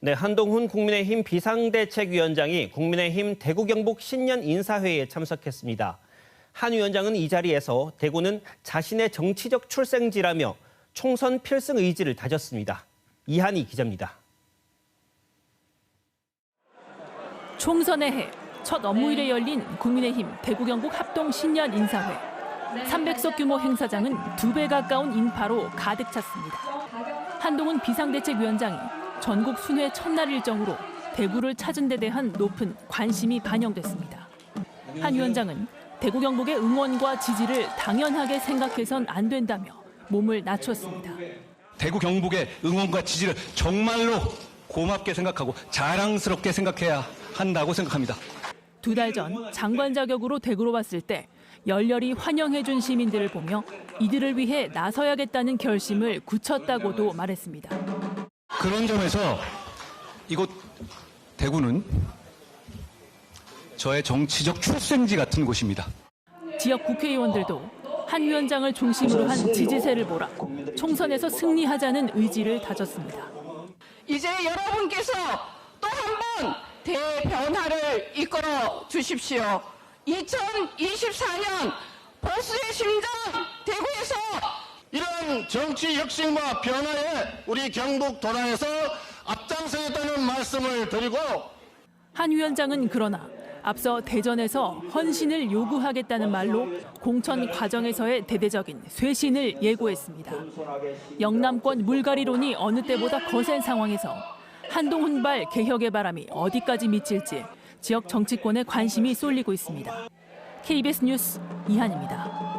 네, 한동훈 국민의힘 비상대책위원장이 국민의힘 대구 경북 신년 인사회의에 참석했습니다. 한 위원장은 이 자리에서 대구는 자신의 정치적 출생지라며 총선 필승 의지를 다졌습니다. 이한희 기자입니다. 총선의 해 첫 업무일에 열린 국민의힘 대구 경북 합동 신년 인사회. 300석 규모 행사장은 두 배 가까운 인파로 가득 찼습니다. 한동훈 비상대책위원장이 전국 순회 첫날 일정으로 대구를 찾은 데 대한 높은 관심이 반영됐습니다. 한 위원장은 대구 경북의 응원과 지지를 당연하게 생각해선 안 된다며 몸을 낮췄습니다. 대구 경북의 응원과 지지를 정말로 고맙게 생각하고 자랑스럽게 생각해야 한다고 생각합니다. 두 달 전 장관 자격으로 대구로 왔을 때 열렬히 환영해준 시민들을 보며 이들을 위해 나서야겠다는 결심을 굳혔다고도 말했습니다. 그런 점에서 이곳 대구는 저의 정치적 출생지 같은 곳입니다. 지역 국회의원들도 한 위원장을 중심으로 한 지지세를 몰아 총선에서 승리하자는 의지를 다졌습니다. 이제 여러분께서 또 한 번 대변화를 이끌어 주십시오. 2024년 보수의 심장 대구에 정치 혁신과 변화에 우리 경북 도당에서 앞장서겠다는 말씀을 드리고 한 위원장은 그러나 앞서 대전에서 헌신을 요구하겠다는 말로 공천 과정에서의 대대적인 쇄신을 예고했습니다. 영남권 물갈이론이 어느 때보다 거센 상황에서 한동훈발 개혁의 바람이 어디까지 미칠지 지역 정치권에 관심이 쏠리고 있습니다. KBS 뉴스 이한입니다.